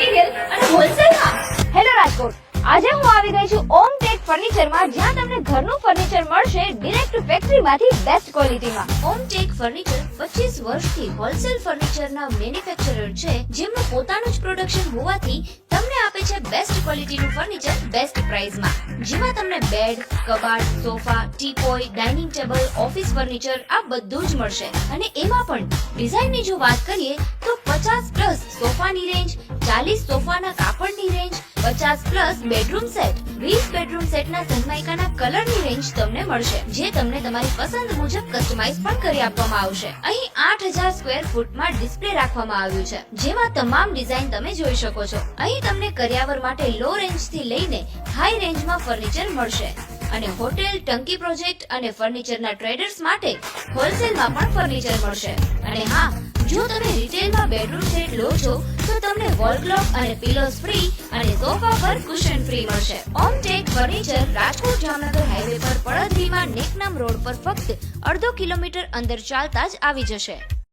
Material અને હોલસેલમાં hello Rajkot. આજે હું આવી ગઈ છું ઓમ ટેક ફર્નિચરમાં, જ્યાં તમને ઘરનું ફર્નિચર મળશે ડિરેક્ટ ફેક્ટરીમાંથી બેસ્ટ ક્વોલિટીમાં ઓમ ટેક ફર્નિચર પચીસ વર્ષથી હોલસેલ ફર્નિચરના મેન્યુફેક્ચરર છે, જેમનું પોતાનું જ પ્રોડક્શન હોવાથી આપે છે બેસ્ટ ક્વોલિટીનું ફર્નિચર બેસ્ટ પ્રાઇસમાં જેમાં તમને બેડ કબાટ sofa teapoy dining table office furniture આ બધું જ મળશે. અને એમાં પણ ડિઝાઇનની જો વાત કરીએ તો પચાસ પ્લસ સોફાની રેન્જ ચાલીસ સોફાના કાપડની રેન્જ પચાસ પ્લસ બેડરૂમ સેટ વીસ બેડરૂમ સેટના સનમાઇકાના કલરની રેન્જ તમને મળશે, જે તમને તમારી પસંદ મુજબ કસ્ટમાઇઝ પણ કરી આપવામાં આવશે. અહીં આઠ હજાર સ્ક્વેર ફૂટમાં ડિસ્પ્લે રાખવામાં આવ્યું છે, જેમાં તમામ ડિઝાઇન તમે જોઈ શકો છો. અહીં તમને કર્યાવર માટે લો રેન્જથી લઈને હાઈ રેન્જમાં ફર્નિચર મળશે. અને હોટેલ ટંકી પ્રોજેક્ટ અને ફર્નિચરના ટ્રેડર્સ માટે હોલસેલમાં પણ ફર્નિચર મળશે. અને હા, જો તમે રિટેલમાં બેડરૂમ સેટ લો છો તમને વોલ ક્લોક અને પિલોસ ફ્રી અને સોફા પર કુશન ફ્રી મળશે. Om tech furniture Rajkot Jamnagar highway પર પડદરીમાં નેકનામ રોડ પર ફક્ત અડધો કિલોમીટર અંદર ચાલતા જ આવી જશે.